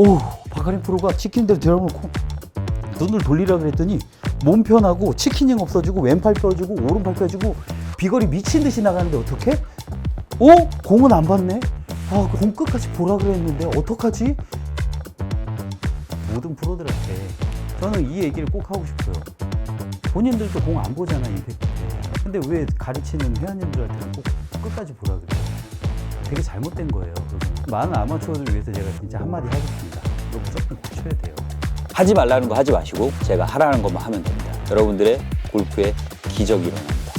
오 바카린 프로가 치킨 대로 들어놓고 눈을 돌리라 그랬더니 몸 편하고 치킨잉 없어지고 왼팔 펴지고 오른팔 펴지고 비거리 미친 듯이 나가는데 어떡해? 어? 공은 안 봤네? 아, 공 끝까지 보라 그랬는데 어떡하지? 모든 프로들한테 저는 이 얘기를 꼭 하고 싶어요. 본인들도 공 안 보잖아, 임팩트 때. 근데 왜 가르치는 회원님들한테는 꼭 끝까지 보라 그래요? 되게 잘못된 거예요. 많은 아마추어들을 위해서 제가 진짜 한마디 하겠습니다. 이거 무조건 고쳐야 돼요. 하지 말라는 거 하지 마시고 제가 하라는 것만 하면 됩니다. 여러분들의 골프에 기적이 일어납니다.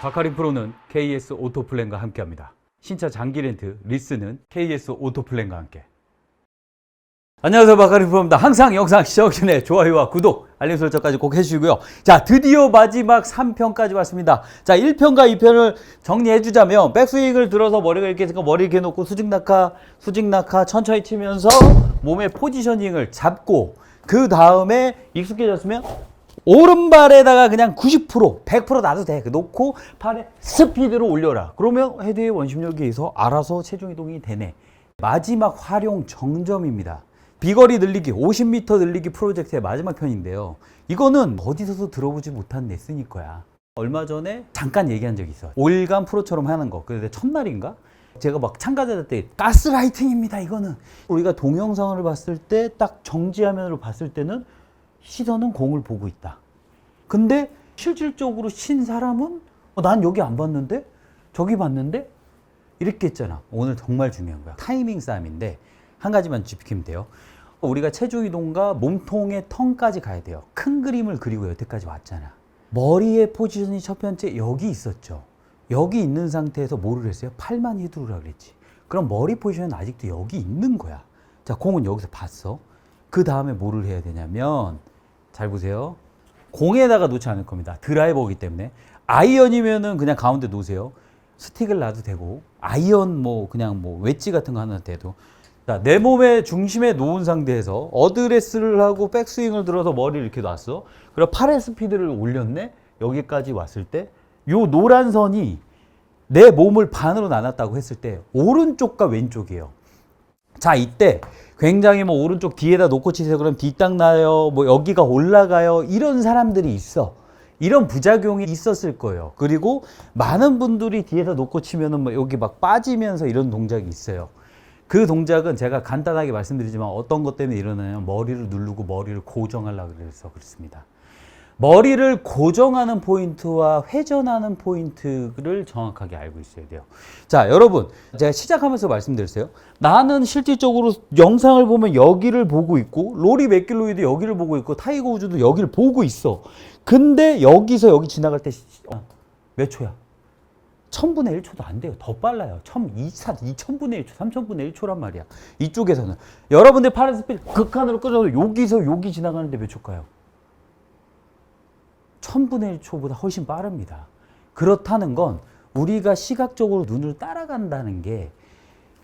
바카린 프로는 KS 오토플랜과 함께합니다. 신차 장기 렌트 리스는 KS 오토플랜과 함께. 안녕하세요 바카린 프로입니다. 항상 영상 시청 전에 좋아요와 구독, 알림 설정까지 꼭 해주시고요. 자 드디어 마지막 3편까지 왔습니다. 자 1편과 2편을 정리해 주자면 백스윙을 들어서 머리가 이렇게 있으니까 머리 이렇게 놓고 수직 낙하, 수직 낙하 천천히 치면서 몸의 포지셔닝을 잡고 그 다음에 익숙해졌으면 오른발에다가 그냥 90% 100% 놔도 돼. 그 놓고 팔에 스피드로 올려라. 그러면 헤드의 원심력에 의해서 알아서 체중 이동이 되네. 마지막 활용 정점입니다. 비거리 늘리기 50m 늘리기 프로젝트의 마지막 편인데요. 이거는 어디서도 들어보지 못한 레슨일 거야. 얼마 전에 잠깐 얘기한 적이 있어. 올간 프로처럼 하는 거. 근데 첫날인가? 제가 막 참가자들 때 가스라이팅입니다. 이거는 우리가 동영상을 봤을 때 딱 정지화면으로 봤을 때는 시선은 공을 보고 있다. 근데 실질적으로 친 사람은 어, 난 여기 안 봤는데 저기 봤는데 이렇게 했잖아. 오늘 정말 중요한 거야. 타이밍 싸움인데 한 가지만 지키면 돼요. 우리가 체중 이동과 몸통의 턴까지 가야 돼요. 큰 그림을 그리고 여태까지 왔잖아. 머리의 포지션이 첫 번째 여기 있었죠. 여기 있는 상태에서 뭐를 했어요? 팔만 휘두르라 그랬지. 그럼 머리 포지션은 아직도 여기 있는 거야. 자, 공은 여기서 봤어. 그 다음에 뭐를 해야 되냐면 잘 보세요. 공에다가 놓지 않을 겁니다. 드라이버이기 때문에 아이언이면은 그냥 가운데 놓으세요. 스틱을 놔도 되고 아이언 뭐 그냥 뭐 웨지 같은 거 하나 돼도 자, 내 몸의 중심에 놓은 상태에서 어드레스를 하고 백스윙을 들어서 머리를 이렇게 놨어. 그리고 팔의 스피드를 올렸네. 여기까지 왔을 때 요 노란 선이 내 몸을 반으로 나눴다고 했을 때 오른쪽과 왼쪽이에요. 자, 이때 굉장히 뭐 오른쪽 뒤에다 놓고 치세요. 그럼 뒷땅 나요. 뭐 여기가 올라가요. 이런 사람들이 있어. 이런 부작용이 있었을 거예요. 그리고 많은 분들이 뒤에서 놓고 치면은 뭐 여기 막 빠지면서 이런 동작이 있어요. 그 동작은 제가 간단하게 말씀드리지만 어떤 것 때문에 일어나냐면 머리를 누르고 머리를 고정하려고 그래서 그렇습니다. 머리를 고정하는 포인트와 회전하는 포인트를 정확하게 알고 있어야 돼요. 자, 여러분, 제가 시작하면서 말씀드렸어요. 나는 실질적으로 영상을 보면 여기를 보고 있고, 로리 맥길로이도 여기를 보고 있고, 타이거 우즈도 여기를 보고 있어. 근데 여기서 여기 지나갈 때 몇 초야? 천분의 1초도 안 돼요. 더 빨라요. 천, 이천, 이천분의 1초, 삼천분의 1초란 말이야. 이쪽에서는. 여러분들 파란 스피드 극한으로 끌어도 여기서 여기 지나가는데 몇 초일까요? 천분의 1초보다 훨씬 빠릅니다. 그렇다는 건 우리가 시각적으로 눈을 따라간다는 게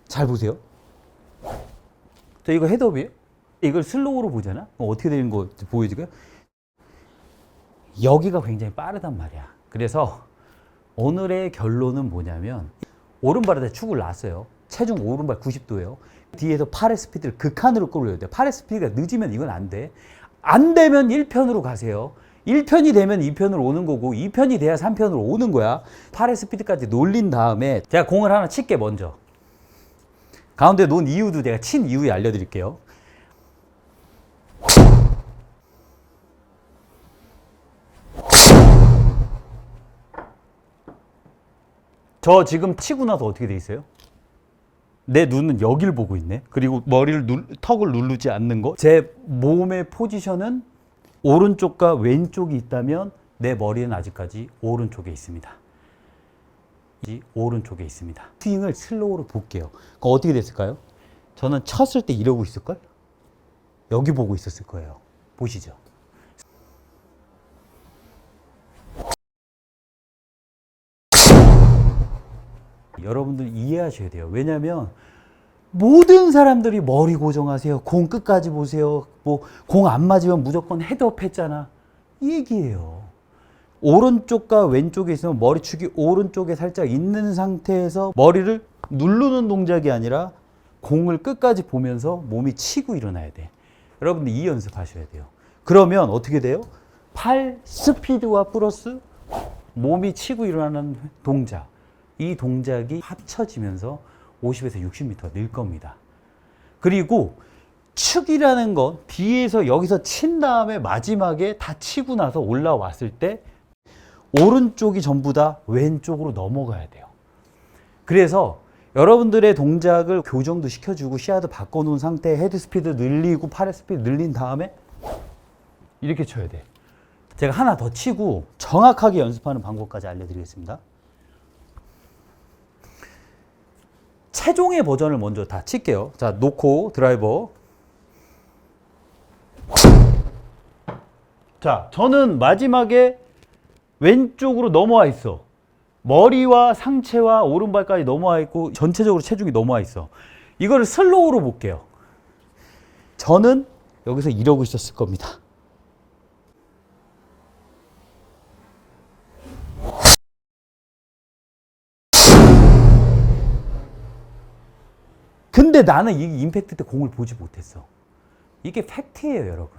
잘 보세요. 자, 이거 헤드업이에요? 이걸 슬로우로 보잖아? 그럼 어떻게 되는 거 보여지고요? 여기가 굉장히 빠르단 말이야. 그래서 오늘의 결론은 뭐냐면 오른발에다 축을 놨어요. 체중 오른발 90도예요. 뒤에서 팔의 스피드를 극한으로 끌어야 돼. 팔의 스피드가 늦으면 이건 안 돼. 안 되면 1편으로 가세요. 1편이 되면 2편으로 오는 거고 2편이 돼야 3편으로 오는 거야. 팔의 스피드까지 놀린 다음에 제가 공을 하나 칠게 먼저. 가운데 놓은 이유도 제가 친 이유에 알려드릴게요. 저 지금 치고 나서 어떻게 돼 있어요? 내 눈은 여길 보고 있네. 그리고 머리를 눌, 턱을 누르지 않는 거. 제 몸의 포지션은 오른쪽과 왼쪽이 있다면 내 머리는 아직까지 오른쪽에 있습니다. 이 오른쪽에 있습니다. 스윙을 슬로우로 볼게요. 그럼 어떻게 됐을까요? 저는 쳤을 때 이러고 있을걸? 여기 보고 있었을 거예요. 보시죠. 여러분들 이해하셔야 돼요. 왜냐하면 모든 사람들이 머리 고정하세요. 공 끝까지 보세요. 뭐 공 안 맞으면 무조건 헤드업 했잖아. 이 얘기예요. 오른쪽과 왼쪽에 있으면 머리축이 오른쪽에 살짝 있는 상태에서 머리를 누르는 동작이 아니라 공을 끝까지 보면서 몸이 치고 일어나야 돼. 여러분들 이 연습하셔야 돼요. 그러면 어떻게 돼요? 팔 스피드와 플러스 몸이 치고 일어나는 동작. 이 동작이 합쳐지면서 50에서 60m 늘 겁니다. 그리고 축이라는 건 뒤에서 여기서 친 다음에 마지막에 다 치고 나서 올라왔을 때 오른쪽이 전부 다 왼쪽으로 넘어가야 돼요. 그래서 여러분들의 동작을 교정도 시켜주고 시야도 바꿔놓은 상태에 헤드 스피드 늘리고 팔의 스피드 늘린 다음에 이렇게 쳐야 돼. 제가 하나 더 치고 정확하게 연습하는 방법까지 알려드리겠습니다. 최종의 버전을 먼저 다 칠게요. 자, 놓고 드라이버. 자, 저는 마지막에 왼쪽으로 넘어와 있어. 머리와 상체와 오른발까지 넘어와 있고 전체적으로 체중이 넘어와 있어. 이거를 슬로우로 볼게요. 저는 여기서 이러고 있었을 겁니다. 근데 나는 이 임팩트 때 공을 보지 못했어. 이게 팩트예요, 여러분.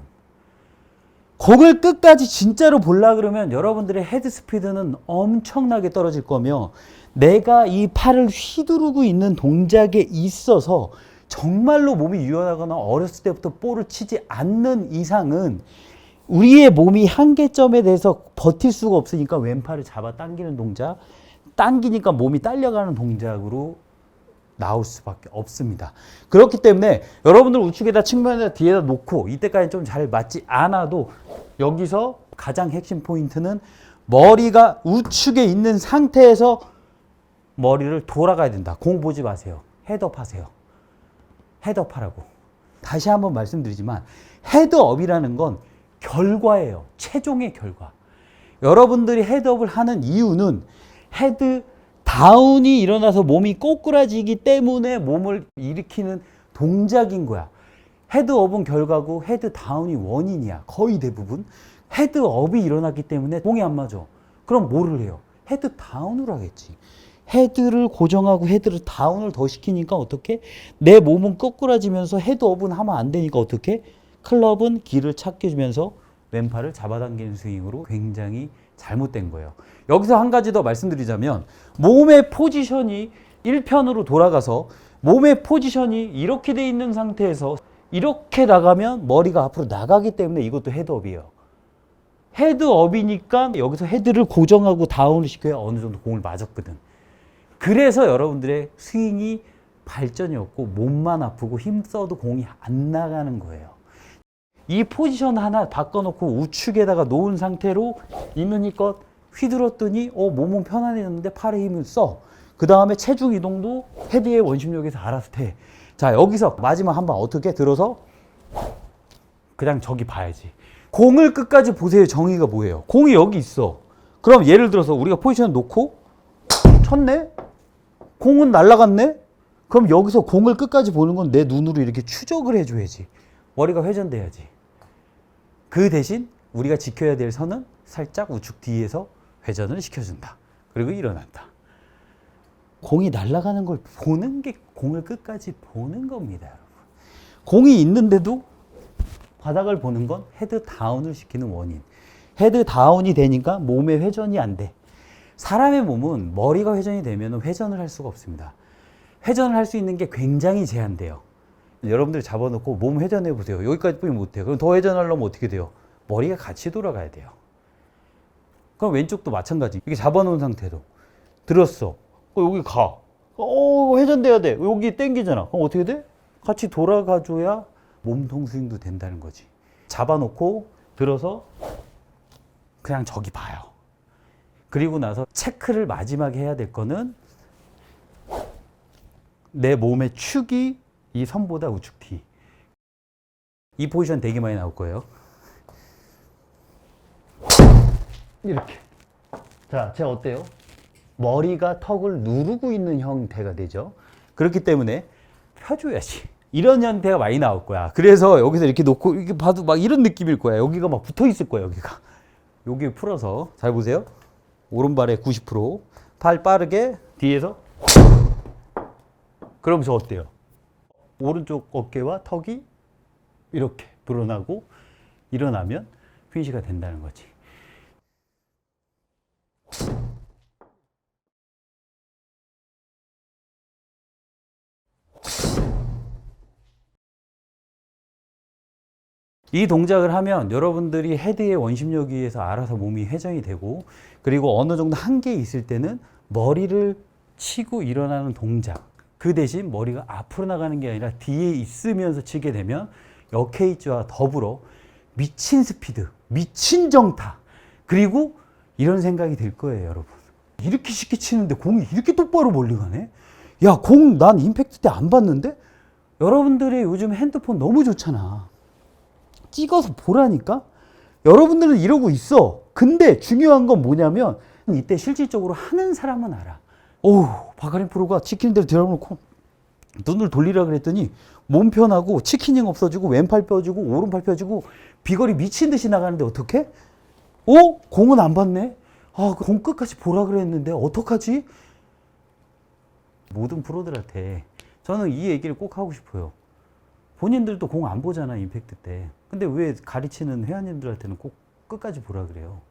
공을 끝까지 진짜로 볼라 그러면 여러분들의 헤드 스피드는 엄청나게 떨어질 거며 내가 이 팔을 휘두르고 있는 동작에 있어서 정말로 몸이 유연하거나 어렸을 때부터 볼을 치지 않는 이상은 우리의 몸이 한계점에 대해서 버틸 수가 없으니까 왼팔을 잡아 당기는 동작, 당기니까 몸이 딸려가는 동작으로 나올 수밖에 없습니다. 그렇기 때문에 여러분들 우측에다 측면에다 뒤에다 놓고 이때까지 좀 잘 맞지 않아도 여기서 가장 핵심 포인트는 머리가 우측에 있는 상태에서 머리를 돌아가야 된다. 공 보지 마세요. 헤드업 하세요. 헤드업 하라고. 다시 한번 말씀드리지만 헤드업이라는 건 결과예요. 최종의 결과. 여러분들이 헤드업을 하는 이유는 헤드 다운이 일어나서 몸이 꼬꾸라지기 때문에 몸을 일으키는 동작인 거야. 헤드업은 결과고 헤드 다운이 원인이야. 거의 대부분. 헤드업이 일어났기 때문에 공이 안 맞아. 그럼 뭐를 해요? 헤드 다운을 하겠지. 헤드를 고정하고 헤드를 다운을 더 시키니까 어떻게? 내 몸은 꼬꾸라지면서 헤드업은 하면 안 되니까 어떻게? 클럽은 길을 찾게 주면서 왼팔을 잡아당기는 스윙으로 굉장히 잘못된 거예요. 여기서 한 가지 더 말씀드리자면 몸의 포지션이 1편으로 돌아가서 몸의 포지션이 이렇게 돼 있는 상태에서 이렇게 나가면 머리가 앞으로 나가기 때문에 이것도 헤드업이에요. 헤드업이니까 여기서 헤드를 고정하고 다운을 시켜야 어느 정도 공을 맞았거든. 그래서 여러분들의 스윙이 발전이 없고 몸만 아프고 힘 써도 공이 안 나가는 거예요. 이 포지션 하나 바꿔놓고 우측에다가 놓은 상태로 있으니까 휘둘렀더니 어 몸은 편안해졌는데 팔에 힘을 써. 그 다음에 체중 이동도 헤드의 원심력에서 알아서 돼. 자 여기서 마지막 한 번 어떻게 들어서 그냥 저기 봐야지. 공을 끝까지 보세요. 정의가 뭐예요? 공이 여기 있어. 그럼 예를 들어서 우리가 포지션 놓고 쳤네? 공은 날아갔네? 그럼 여기서 공을 끝까지 보는 건 내 눈으로 이렇게 추적을 해줘야지. 머리가 회전돼야지. 그 대신 우리가 지켜야 될 선은 살짝 우측 뒤에서 회전을 시켜준다. 그리고 일어난다. 공이 날아가는 걸 보는 게 공을 끝까지 보는 겁니다, 여러분. 공이 있는데도 바닥을 보는 건 헤드 다운을 시키는 원인. 헤드 다운이 되니까 몸의 회전이 안 돼. 사람의 몸은 머리가 회전이 되면 회전을 할 수가 없습니다. 회전을 할 수 있는 게 굉장히 제한돼요. 여러분들 잡아놓고 몸 회전해 보세요. 여기까지 뿐이 못해요. 그럼 더 회전하려면 어떻게 돼요? 머리가 같이 돌아가야 돼요. 그럼 왼쪽도 마찬가지. 이렇게 잡아놓은 상태로 들었어. 어, 여기 가. 어, 회전돼야 돼. 여기 땡기잖아. 그럼 어떻게 돼? 같이 돌아가줘야 몸통 스윙도 된다는 거지. 잡아놓고 들어서 그냥 저기 봐요. 그리고 나서 체크를 마지막에 해야 될 거는 내 몸의 축이 이 선보다 우측 뒤. 이 포지션 되게 많이 나올 거예요. 이렇게. 자, 제가 어때요? 머리가 턱을 누르고 있는 형태가 되죠. 그렇기 때문에 펴줘야지. 이런 형태가 많이 나올 거야. 그래서 여기서 이렇게 놓고 이렇게 봐도 막 이런 느낌일 거야. 여기가 막 붙어 있을 거야. 여기가. 여기 풀어서 잘 보세요. 오른발에 90%. 팔 빠르게 뒤에서 그럼 저 어때요? 오른쪽 어깨와 턱이 이렇게 불어나고 일어나면 피니시가 된다는 거지. 이 동작을 하면 여러분들이 헤드의 원심력에 의해서 알아서 몸이 회전이 되고 그리고 어느 정도 한계에 있을 때는 머리를 치고 일어나는 동작 그 대신 머리가 앞으로 나가는 게 아니라 뒤에 있으면서 치게 되면 역헤이즈와 더불어 미친 스피드, 미친 정타 그리고 이런 생각이 들 거예요 여러분 이렇게 쉽게 치는데 공이 이렇게 똑바로 멀리 가네 야 공 난 임팩트 때 안 봤는데 여러분들의 요즘 핸드폰 너무 좋잖아 찍어서 보라니까? 여러분들은 이러고 있어. 근데 중요한 건 뭐냐면 이때 실질적으로 하는 사람은 알아. 오, 바가린 프로가 치킨 대로 들어놓고 눈을 돌리라 그랬더니 몸 편하고 치킨잉 없어지고 왼팔 펴지고 오른팔 펴지고 비거리 미친 듯이 나가는데 어떡해? 어? 공은 안 봤네? 아, 그공 끝까지 보라 그랬는데 어떡하지? 모든 프로들한테 저는 이 얘기를 꼭 하고 싶어요. 본인들도 공 안 보잖아 임팩트 때. 근데 왜 가르치는 회원님들한테는 꼭 끝까지 보라 그래요?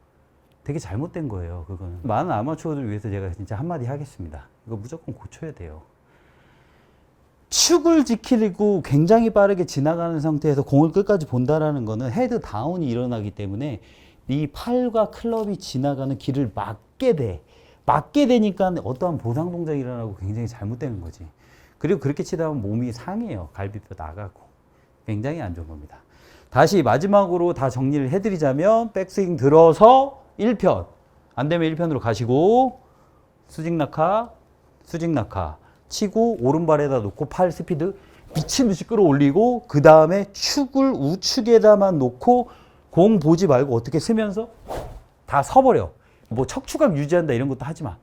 되게 잘못된 거예요. 그거는 많은 아마추어들 위해서 제가 진짜 한마디 하겠습니다. 이거 무조건 고쳐야 돼요. 축을 지키고 굉장히 빠르게 지나가는 상태에서 공을 끝까지 본다라는 거는 헤드 다운이 일어나기 때문에 이 팔과 클럽이 지나가는 길을 막게 돼. 막게 되니까 어떠한 보상 동작이 일어나고 굉장히 잘못되는 거지. 그리고 그렇게 치다 보면 몸이 상해요. 갈비뼈 나가고. 굉장히 안 좋은 겁니다. 다시 마지막으로 다 정리를 해드리자면 백스윙 들어서 1편. 안 되면 1편으로 가시고 수직 낙하, 수직 낙하. 치고 오른발에다 놓고 팔 스피드 미친 듯이 끌어올리고 그 다음에 축을 우측에다만 놓고 공 보지 말고 어떻게 쓰면서 다 서버려. 뭐 척추각 유지한다 이런 것도 하지 마.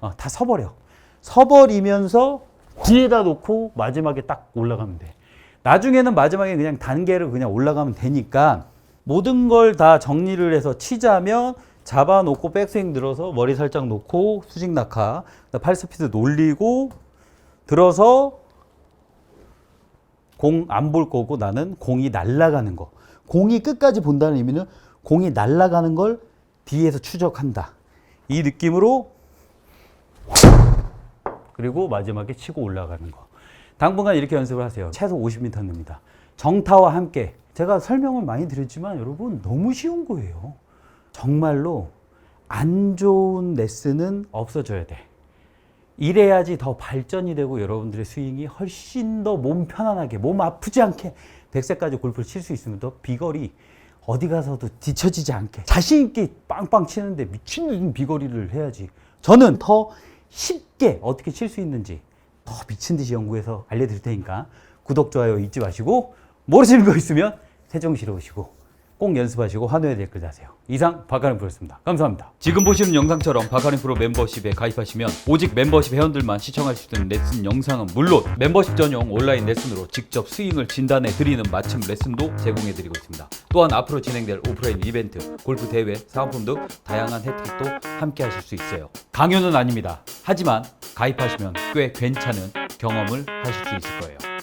어, 다 서버려. 서버리면서 뒤에다 놓고 마지막에 딱 올라가면 돼. 나중에는 마지막에 그냥 단계를 그냥 올라가면 되니까 모든 걸 다 정리를 해서 치자면 잡아놓고 백스윙 들어서 머리 살짝 놓고 수직 낙하, 팔 스피드 놀리고 들어서 공 안 볼 거고 나는 공이 날아가는 거. 공이 끝까지 본다는 의미는 공이 날아가는 걸 뒤에서 추적한다. 이 느낌으로 그리고 마지막에 치고 올라가는 거. 당분간 이렇게 연습을 하세요. 최소 50m입니다. 정타와 함께 제가 설명을 많이 드렸지만 여러분 너무 쉬운 거예요. 정말로 안 좋은 레슨은 없어져야 돼. 이래야지 더 발전이 되고 여러분들의 스윙이 훨씬 더 몸 편안하게, 몸 아프지 않게 100세까지 골프를 칠 수 있으면 더 비거리 어디 가서도 뒤처지지 않게 자신 있게 빵빵 치는데 미친 비거리를 해야지. 저는 더 쉽게 어떻게 칠 수 있는지 더 미친 듯이 연구해서 알려드릴 테니까 구독, 좋아요 잊지 마시고 모르시는 거 있으면 세종시로 오시고 꼭 연습하시고 환호의 댓글 다세요. 이상 박가림 프로였습니다. 감사합니다. 지금 보시는 영상처럼 박가림 프로 멤버십에 가입하시면 오직 멤버십 회원들만 시청할 수 있는 레슨 영상은 물론 멤버십 전용 온라인 레슨으로 직접 스윙을 진단해 드리는 맞춤 레슨도 제공해 드리고 있습니다. 또한 앞으로 진행될 오프라인 이벤트, 골프 대회, 사은품 등 다양한 혜택도 함께 하실 수 있어요. 강요는 아닙니다. 하지만 가입하시면 꽤 괜찮은 경험을 하실 수 있을 거예요.